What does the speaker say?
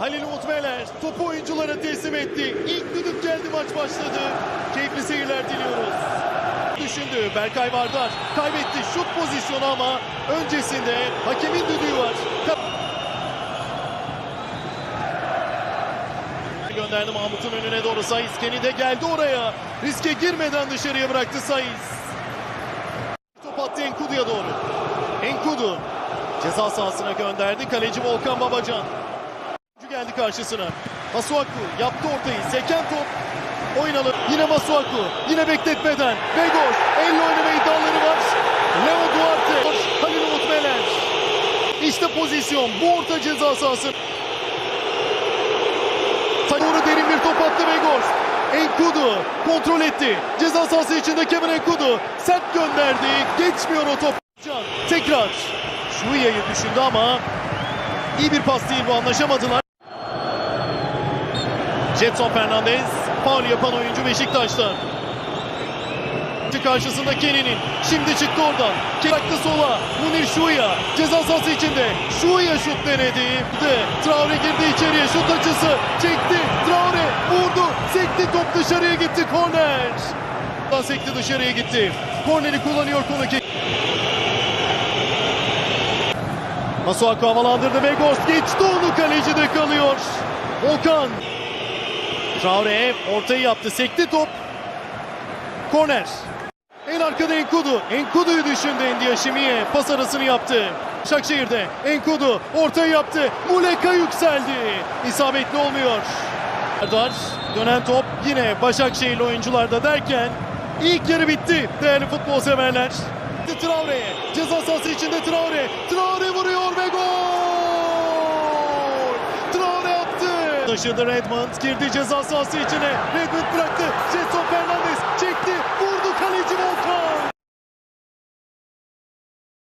Halil Umut Meler topu oyunculara teslim etti. İlk düdük geldi maç başladı. Keyifli seyirler diliyoruz. Düşündü Berkay Vardar. Kaybetti şut pozisyonu ama öncesinde hakemin düdüğü var. Gönderdi Mahmut'un önüne doğru Saiz. Kenny de geldi oraya. Riske girmeden dışarıya bıraktı Saiz. Top attı Enkudu'ya doğru. Enkudu ceza sahasına gönderdi. Kaleci Volkan Babacan. Geldi karşısına. Masuaku yaptı ortayı. Seken top. Oyun alır. Yine Masuaku. Yine bekletmeden. Vegor. Elle oynama iddiaları var. Leo Duarte. Halil Umut Meler. İşte pozisyon. Bu orta ceza sahası. Doğru derin bir top attı Vegor. Enkudu kontrol etti. Ceza sahası içinde Kevin Enkudu. Sert gönderdi. Geçmiyor o top. Tekrar. Şuiye'yi düşündü ama iyi bir pas değil bu anlaşamadılar. Jetson Fernandez faul yapan oyuncu Beşiktaş'ta. Karşısında Kenny'nin. Şimdi çıktı oradan. Bıraktı sola. Munir Şuya. Ceza sahası içinde. Şuya şut denedi. De. Traore girdi içeriye. Şut açısı. Çekti. Traore vurdu. Sekti top dışarıya gitti. Korner. Sekti dışarıya gitti. Korneri kullanıyor Konuki. Masuaku havalandırdı ve Ghost geçti onu kalecide kalıyor. Volkan. Traore ortayı yaptı. Sekti top. Korner. En arkada Enkudu. Enkudu'yu düşündü Endiaşimiye. Pas arasını yaptı. Şakşehir'de Enkudu ortayı yaptı. Muleka yükseldi. İsabetli olmuyor. Serdar dönen top yine Başakşehirli oyuncularda derken ilk yarı bitti değerli futbol severler. Traore'ye ceza sahası içinde Traore. Traore vuruyor ve gol! Taşıdı Redmond. Girdi ceza sahası içine. Redmond bıraktı. Jetson Fernandez çekti. Vurdu.